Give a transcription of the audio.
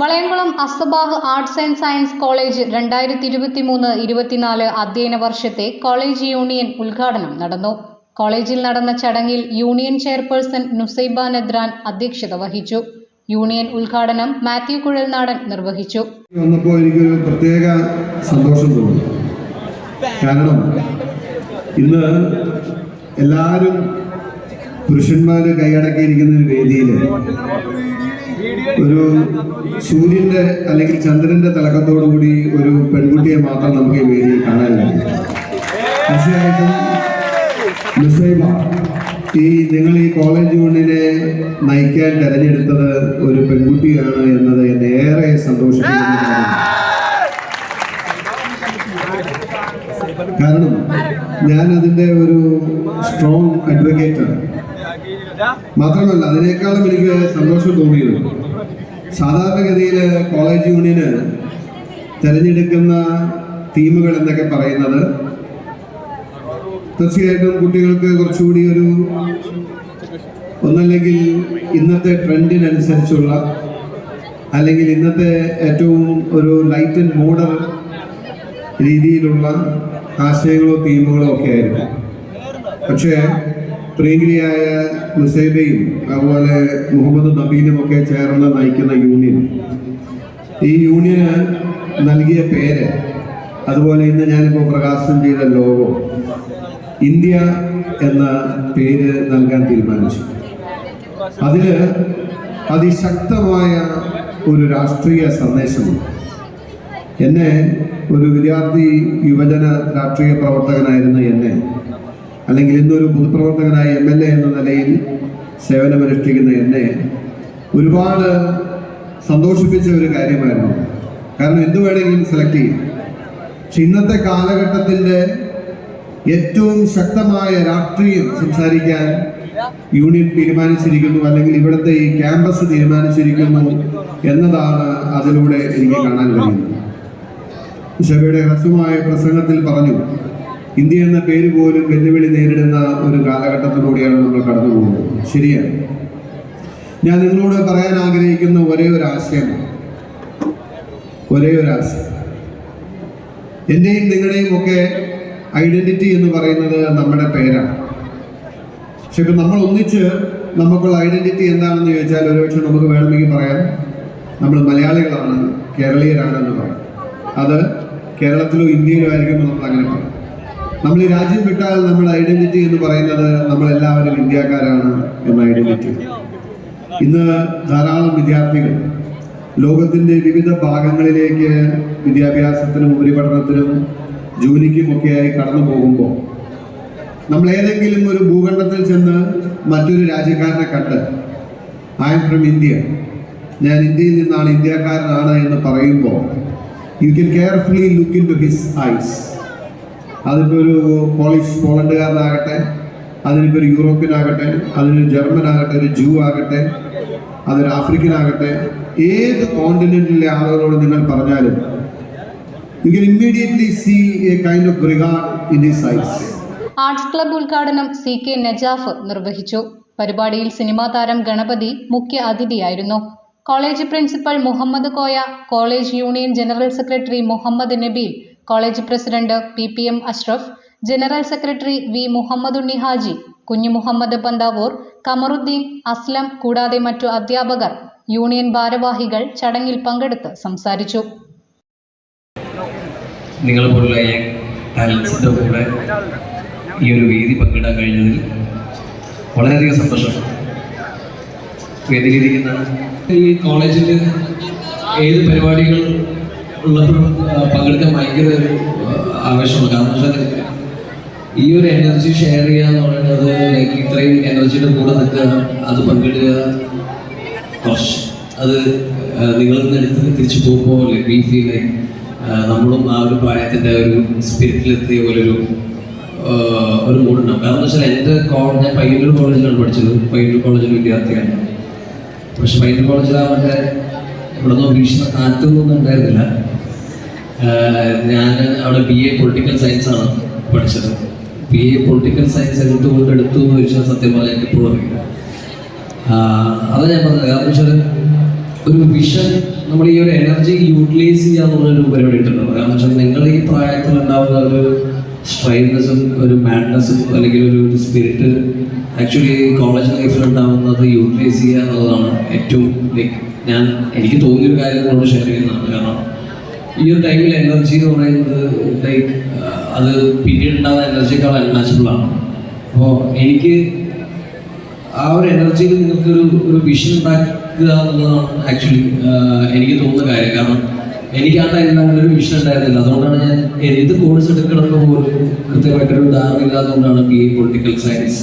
Valayamkulam Assabah arts and science college രണ്ടായിരത്തി ഇരുപത്തി മൂന്ന് ഇരുപത്തിനാല് അധ്യയന വർഷത്തെ കോളേജ് യൂണിയൻ ഉദ്ഘാടനം നടന്നു. കോളേജിൽ നടന്ന ചടങ്ങിൽ യൂണിയൻ ചെയർപേഴ്സൺ നുസൈബ നദ്രാൻ അധ്യക്ഷത വഹിച്ചു. യൂണിയൻ ഉദ്ഘാടനം മാത്യു കുഴൽനാടൻ നിർവഹിച്ചു. വന്നപ്പോൾ എനിക്കൊരു പ്രത്യേക സന്തോഷം തോന്നി. കാരണം ഇന്ന് എല്ലാവരും പുരുഷന്മാര് കൈയടക്കിയിരിക്കുന്ന വേദിയിൽ ഒരു സൂര്യന്റെ അല്ലെങ്കിൽ ചന്ദ്രന്റെ തിളക്കത്തോടു കൂടി ഒരു പെൺകുട്ടിയെ മാത്രം നമുക്ക് ഈ വേദിയിൽ കാണാൻ കഴിയും. തീർച്ചയായിട്ടും ഈ നിങ്ങൾ ഈ കോളേജ് യൂണിനെ നയിക്കാൻ തെരഞ്ഞെടുത്തത് ഒരു പെൺകുട്ടിയാണ് എന്നത് എന്നെ ഏറെ കാരണം ഞാൻ അതിന്റെ ഒരു സ്ട്രോങ് അഡ്വക്കേറ്റാണ് മാത്രമല്ല അതിനേക്കാളും എനിക്ക് സന്തോഷം തോന്നിയത് സാധാരണഗതിയിൽ കോളേജ് യൂണിയന് തിരഞ്ഞെടുക്കുന്ന തീമുകൾ എന്നൊക്കെ പറയുന്നത് തീർച്ചയായിട്ടും കുട്ടികൾക്ക് കുറച്ചുകൂടി ഒരു ഒന്നല്ലെങ്കിൽ ഇന്നത്തെ ട്രെൻഡിനനുസരിച്ചുള്ള അല്ലെങ്കിൽ ഇന്നത്തെ ഏറ്റവും ഒരു ലൈറ്റ് ആൻഡ് മോഡേൺ രീതിയിലുള്ള ആശയങ്ങളോ തീമുകളോ ഒക്കെ ആയിരിക്കും. പക്ഷേ പ്രിയങ്കരിയായ മുസൈബയും അതുപോലെ മുഹമ്മദ് നബീനും ഒക്കെ ചേർന്ന് നയിക്കുന്ന യൂണിയൻ. ഈ യൂണിയന് നൽകിയ പേര് അതുപോലെ ഇന്ന് ഞാനിപ്പോൾ പ്രകാശനം ചെയ്ത ലോകം ഇന്ത്യ എന്ന പേര് നൽകാൻ തീരുമാനിച്ചു. അതിൽ അതിശക്തമായ ഒരു രാഷ്ട്രീയ സന്ദേശമുണ്ട്. എന്നെ ഒരു വിദ്യാർത്ഥി യുവജന രാഷ്ട്രീയ പ്രവർത്തകനായിരുന്നു എന്നെ അല്ലെങ്കിൽ ഇന്നൊരു പൊതുപ്രവർത്തകനായ എം എൽ എ എന്ന നിലയിൽ സേവനമനുഷ്ഠിക്കുന്ന എന്നെ ഒരുപാട് സന്തോഷിപ്പിച്ച ഒരു കാര്യമായിരുന്നു. കാരണം എന്തു വേണമെങ്കിലും സെലക്ട് ചെയ്യും. പക്ഷെ ഇന്നത്തെ കാലഘട്ടത്തിന്റെ ഏറ്റവും ശക്തമായ രാഷ്ട്രീയം സംസാരിക്കാൻ യൂണിയൻ തീരുമാനിച്ചിരിക്കുന്നു അല്ലെങ്കിൽ ഇവിടുത്തെ ഈ ക്യാമ്പസ് തീരുമാനിച്ചിരിക്കുന്നു എന്നതാണ് അതിലൂടെ എനിക്ക് കാണാൻ കഴിയുന്നത്. ഷബയുടെ ഹ്രസ്വമായ പ്രസംഗത്തിൽ പറഞ്ഞു ഇന്ത്യ എന്ന പേര് പോലും വെല്ലുവിളി നേരിടുന്ന ഒരു കാലഘട്ടത്തിലൂടെയാണ് നമ്മൾ കടന്നു പോകുന്നത് ശരിയാണ്. ഞാൻ നിങ്ങളോട് പറയാൻ ആഗ്രഹിക്കുന്ന ഒരേ ഒരു ആശയം. ഒരേ ഒരു ആശയം. എന്റെയും നിങ്ങളുടെയും ഒക്കെ ഐഡന്റിറ്റി എന്ന് പറയുന്നത് നമ്മുടെ പേരാണ്. പക്ഷെ ഇപ്പം നമ്മൾ ഒന്നിച്ച് നമുക്കുള്ള ഐഡന്റിറ്റി എന്താണെന്ന് ചോദിച്ചാൽ ഒരുപക്ഷെ നമുക്ക് വേണമെങ്കിൽ പറയാം. നമ്മൾ മലയാളികളാണ് കേരളീയരാണ് എന്ന് പറയാം. അത് കേരളത്തിലോ ഇന്ത്യയിലോ ആയിരിക്കുമ്പോൾ നമ്മൾ അങ്ങനെ പറയും. നമ്മൾ ഈ രാജ്യം വിട്ടാൽ നമ്മൾ ഐഡന്റിറ്റി എന്ന് പറയുന്നത് നമ്മളെല്ലാവരും ഇന്ത്യക്കാരാണ് എന്ന ഐഡന്റിറ്റി ഇന്ന് ധാരാളം വിദ്യാർത്ഥികൾ ലോകത്തിന്റെ വിവിധ ഭാഗങ്ങളിലേക്ക് വിദ്യാഭ്യാസത്തിനും ഉപരിപഠനത്തിനും ജോലിക്കുമൊക്കെയായി കടന്നു പോകുമ്പോൾ നമ്മൾ ഏതെങ്കിലും ഒരു ഭൂഖണ്ഡത്തിൽ ചെന്ന് മറ്റൊരു രാജ്യക്കാരനെ കണ്ട് ഐ എം ഫ്രം ഇന്ത്യ ഞാൻ ഇന്ത്യയിൽ നിന്നാണ് ഇന്ത്യക്കാരനാണ് എന്ന് പറയുമ്പോൾ you can carefully look into his eyes അതിപ്പോൾ ഒരു പോളിഷ് പോളണ്ടുകാരനാകട്ടെ അതിനിപ്പോൾ ഒരു യൂറോപ്യനാകട്ടെ അതിനൊരു ജർമ്മനാകട്ടെ ഒരു ജൂ ആകട്ടെ അതൊരു ആഫ്രിക്കൻ ആകട്ടെ ഏത് കോണ്ടിനെന്റിലെ ആളുകളോട് നിങ്ങൾ പറഞ്ഞാലും you can immediately see a kind of regard in his eyes arts club ഉദ്ഘാടനം സി കെ നജാഫ് നിർവഹിച്ചു. പരിപാടിയിൽ സിനിമാ താരം ഗണപതി മുഖ്യ അതിഥിയായിരുന്നു. College principal Muhammad Koya college union general secretary Muhammad Nabeel college president P P M Ashraf general secretary V Muhammad Unni Haji Kunju Muhammad Panthavoor Kamaruddin Aslam കൂടാതെ മറ്റു അധ്യാപകർ union ഭാരവാഹികൾ ചടങ്ങിൽ പങ്കെടുത്ത് സംസാരിച്ചു. നിങ്ങളെ പോലുള്ള കൂടെ ഈ ഒരു വേദി പങ്കിടാൻ കഴിഞ്ഞതിൽ വളരെയധികം സന്തോഷം. വേദിയിലിരിക്കുന്ന ഈ കോളേജിൽ ഏത് പരിപാടികൾ ഉള്ളപ്പോഴും പങ്കെടുക്കാൻ ഭയങ്കര ഒരു ആവേശമാണ് കാരണം വെച്ചാൽ ഈ ഒരു എനർജി ഷെയർ ചെയ്യുക എന്ന് പറയുന്നത് ലൈക്ക് ഇത്രയും എനർജിയുടെ കൂടെ നിൽക്കുക അത് പങ്കിടുക കുറച്ച് അത് നിങ്ങളിൽ നിന്ന് എടുത്ത് തിരിച്ചു പോകുമ്പോൾ ലൈക്ക് വി ഫീൽ ലൈക്ക് നമ്മളും ആ ഒരു പ്രായത്തിന്റെ ഒരു സ്പിരിറ്റിലെത്തിയ പോലൊരു ഒരു മൂടുണ്ടാവും കാരണം എന്ന് വെച്ചാൽ എന്റെ കോളേജ് ഞാൻ പയ്യന്നൂർ കോളേജിലാണ് പഠിച്ചത്. പയ്യന്നൂർ കോളേജിൽ വിദ്യാർത്ഥിയാണ്. പക്ഷെ പയ്യന്നൂർ മറ്റേ ഇവിടെ നിന്ന് വീശുന്ന കാറ്റൊന്നും ഉണ്ടായിരുന്നില്ല. ഞാൻ അവിടെ ബി എ പൊളിറ്റിക്കൽ സയൻസ് ആണ് പഠിച്ചത്. ബി എ പൊളിറ്റിക്കൽ സയൻസ് എന്തുകൊണ്ട് എടുത്തു എന്ന് ചോദിച്ചാൽ സത്യം പറഞ്ഞാൽ എനിക്ക് ഇപ്പോഴും അറിയില്ല. അത് ഞാൻ പറഞ്ഞത്. കാരണം വെച്ചാൽ ഒരു വിഷൻ നമ്മൾ ഈ ഒരു എനർജി യൂട്ടിലൈസ് ചെയ്യുക എന്നുള്ളൊരു പരിപാടി ഉണ്ടല്ലോ. കാരണം വെച്ചാൽ നിങ്ങൾ ഈ പ്രായത്തിൽ ഉണ്ടാവുന്ന ഒരു സ്ട്രൈറ്റ്നെസ്സും ഒരു മാഡ്നസ്സും അല്ലെങ്കിൽ ഒരു സ്പിരിറ്റ് ആക്ച്വലി കോളേജ് ലൈഫിൽ ഉണ്ടാവുന്നത് യൂട്ടിലൈസ് ചെയ്യുക എന്നുള്ളതാണ് ഏറ്റവും ലൈക്ക് ഞാൻ എനിക്ക് തോന്നിയൊരു കാര്യം നിങ്ങളോട് ഷെയർ ചെയ്യുന്നതാണ്. കാരണം ഈ ഒരു ടൈമിൽ എനർജി എന്ന് പറയുന്നത് ലൈക്ക് അത് പിന്നീട് ഉണ്ടാകുന്ന എനർജിയേക്കാൾ അൺനാച്ചുറൽ ആണ്. അപ്പോൾ എനിക്ക് ആ ഒരു എനർജിയിൽ നിങ്ങൾക്ക് ഒരു ഒരു വിഷൻ ഉണ്ടാക്കുക എന്നുള്ളതാണ് ആക്ച്വലി എനിക്ക് തോന്നുന്ന കാര്യം. കാരണം എനിക്ക് ആ ടൈമിൽ അങ്ങനെ ഒരു വിഷൻ ഉണ്ടായിരുന്നില്ല. അതുകൊണ്ടാണ് ഞാൻ എന്ത് കോഴ്സ് എടുക്കണമെന്ന് പോലും കൃത്യമായിട്ടൊരു ധാരണ ഇല്ലാത്തതുകൊണ്ടാണ് ബി എ പൊളിറ്റിക്കൽ സയൻസ്